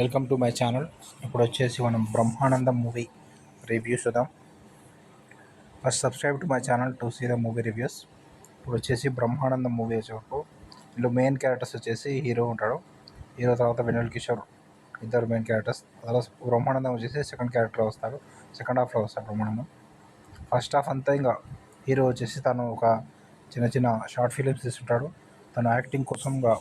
Welcome to my channel. ఇప్పుడు వచ్చేసి మనం బ్రహ్మానందం మూవీ రివ్యూస్ చూద్దాం. First subscribe to my channel to see the movie reviews ఇప్పుడు వచ్చేసి బ్రహ్మానందం మూవీ వచ్చేటప్పుడు ఇందులో మెయిన్ క్యారెక్టర్స్ వచ్చేసి హీరో ఉంటాడు. హీరో తర్వాత వెన్నెల కిషోర్ ఇద్దరు మెయిన్ క్యారెక్టర్స్ తర్వాత బ్రహ్మానందం వచ్చేసి సెకండ్ క్యారెక్టర్ వస్తాడు సెకండ్ హాఫ్లో వస్తాడు బ్రహ్మానందం. ఫస్ట్ హాఫ్ అంతా ఇంకా హీరో వచ్చేసి తను ఒక చిన్న చిన్న షార్ట్ ఫిలిమ్స్ తీసుకుంటాడు తను యాక్టింగ్ కోసం ఇంకా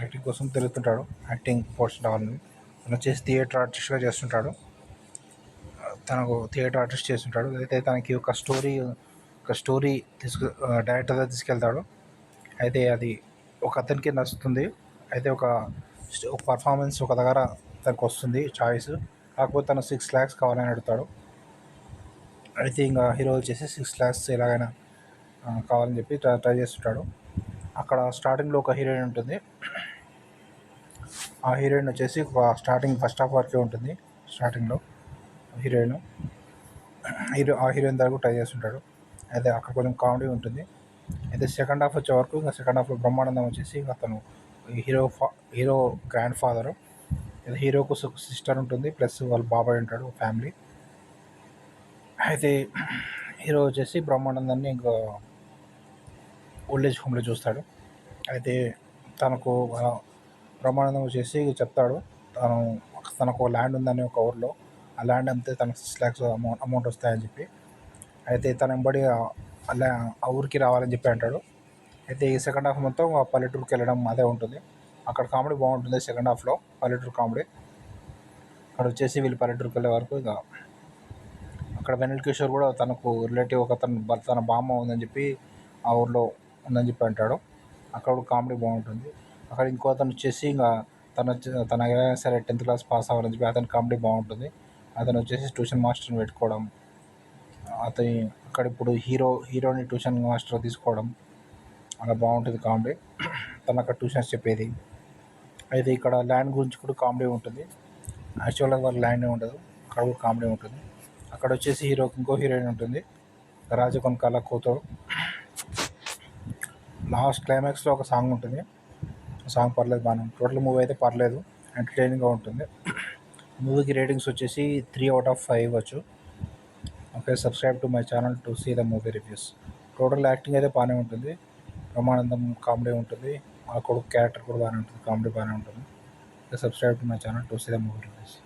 యాక్టింగ్ కోసం తిరుగుతుంటాడు. యాక్టింగ్ పోర్షన్ రావాలని తను వచ్చేసి థియేటర్ ఆర్టిస్ట్గా చేస్తుంటాడు. తనకు థియేటర్ ఆర్టిస్ట్ చేస్తుంటాడు. అయితే తనకి ఒక స్టోరీ ఒక స్టోరీ తీసుకు డైరెక్టర్గా తీసుకెళ్తాడు. అయితే అది ఒక అతనికి నచ్చుతుంది. అయితే ఒక పర్ఫార్మెన్స్ ఒక దగ్గర తనకు వస్తుంది చాయిస్. కాకపోతే తను సిక్స్ ల్యాక్స్ కావాలని అడుగుతాడు. అయితే ఇంకా హీరో వచ్చేసి సిక్స్ ల్యాక్స్ ఎలాగైనా కావాలని చెప్పి ట్రై చేస్తుంటాడు. అక్కడ స్టార్టింగ్లో ఒక హీరోయిన్ ఉంటుంది. ఆ హీరోయిన్ వచ్చేసి ఒక స్టార్టింగ్ ఫస్ట్ హాఫ్ వరకే ఉంటుంది. స్టార్టింగ్లో హీరోయిన్. హీరో ఆ హీరోయిన్ దగ్గర ట్రై చేస్తుంటాడు. అయితే అక్కడ కొంచెం కామెడీ ఉంటుంది. అయితే సెకండ్ హాఫ్ వచ్చే వరకు ఇంకా సెకండ్ హాఫ్లో బ్రహ్మానందం వచ్చేసి అతను హీరో ఫా హీరో గ్రాండ్ ఫాదరు. హీరోకు సిస్టర్ ఉంటుంది. ప్లస్ వాళ్ళ బాబాయ్ ఉంటాడు ఫ్యామిలీ. అయితే హీరో వచ్చేసి బ్రహ్మానందాన్ని ఇంకా ఓల్డేజ్ హోమ్లో చూస్తాడు. అయితే తనకు ప్రమాణం చేసి చెప్తాడు. తను తనకు ల్యాండ్ ఉందని ఒక ఊర్లో. ఆ ల్యాండ్ అమ్మితే తనకు సిక్స్ ల్యాక్స్ అమౌంట్ అమౌంట్ వస్తాయని చెప్పి. అయితే తన వెంబడి ఆ- అలా ఆ ఊరికి రావాలని చెప్పి అంటాడు. అయితే ఈ సెకండ్ హాఫ్ మొత్తం ఆ పల్లెటూరుకి వెళ్ళడం అదే ఉంటుంది. అక్కడ కామెడీ బాగుంటుంది సెకండ్ హాఫ్లో పల్లెటూరు కామెడీ అక్కడ వచ్చేసి వీళ్ళు పల్లెటూరుకి వెళ్ళే వరకు ఇక అక్కడ వెనల్ కిషోర్ కూడా తనకు రిలేటివ్ ఒక తన తన బామ్మ ఉందని చెప్పి ఆ ఊర్లో ఉందని చెప్పి అంటాడు. అక్కడ కూడా కామెడీ బాగుంటుంది. అక్కడ ఇంకో అతను వచ్చేసి ఇంకా తన తన సరే టెన్త్ క్లాస్ పాస్ అవ్వాలని చెప్పి అతని కామెడీ బాగుంటుంది. అతను వచ్చేసి ట్యూషన్ మాస్టర్ని పెట్టుకోవడం అతని అక్కడ ఇప్పుడు హీరో హీరోని ట్యూషన్ మాస్టర్ తీసుకోవడం అలా బాగుంటుంది కామెడీ. తను అక్కడ ట్యూషన్స్ చెప్పేది. అయితే ఇక్కడ ల్యాండ్ గురించి కూడా కామెడీ ఉంటుంది. యాక్చువల్గా వాళ్ళ ల్యాండ్ ఉండదు. అక్కడ కూడా కామెడీ ఉంటుంది. అక్కడ వచ్చేసి హీరోకి ఇంకో హీరోయిన్ ఉంటుంది. రాజకొనకాల కూతురు లాస్ట్ క్లైమాక్స్లో ఒక సాంగ్ ఉంటుంది. ఆ సాంగ్ పర్లేదు బాగానే టోటల్ మూవీ అయితే పర్లేదు. ఎంటర్టైనింగ్గా ఉంటుంది. మూవీకి రేటింగ్స్ వచ్చేసి త్రీ అవుట్ ఆఫ్ ఫైవ్ ఇవ్వచ్చు okay subscribe to my channel to see the movie reviews. Total acting అయితే బాగానే ఉంటుంది. బ్రహ్మానందం కామెడీ ఉంటుంది. మా కొడుకు క్యారెక్టర్ కూడా బాగానే ఉంటుంది. కామెడీ బాగానే ఉంటుంది. Subscribe to my channel to see the movie reviews.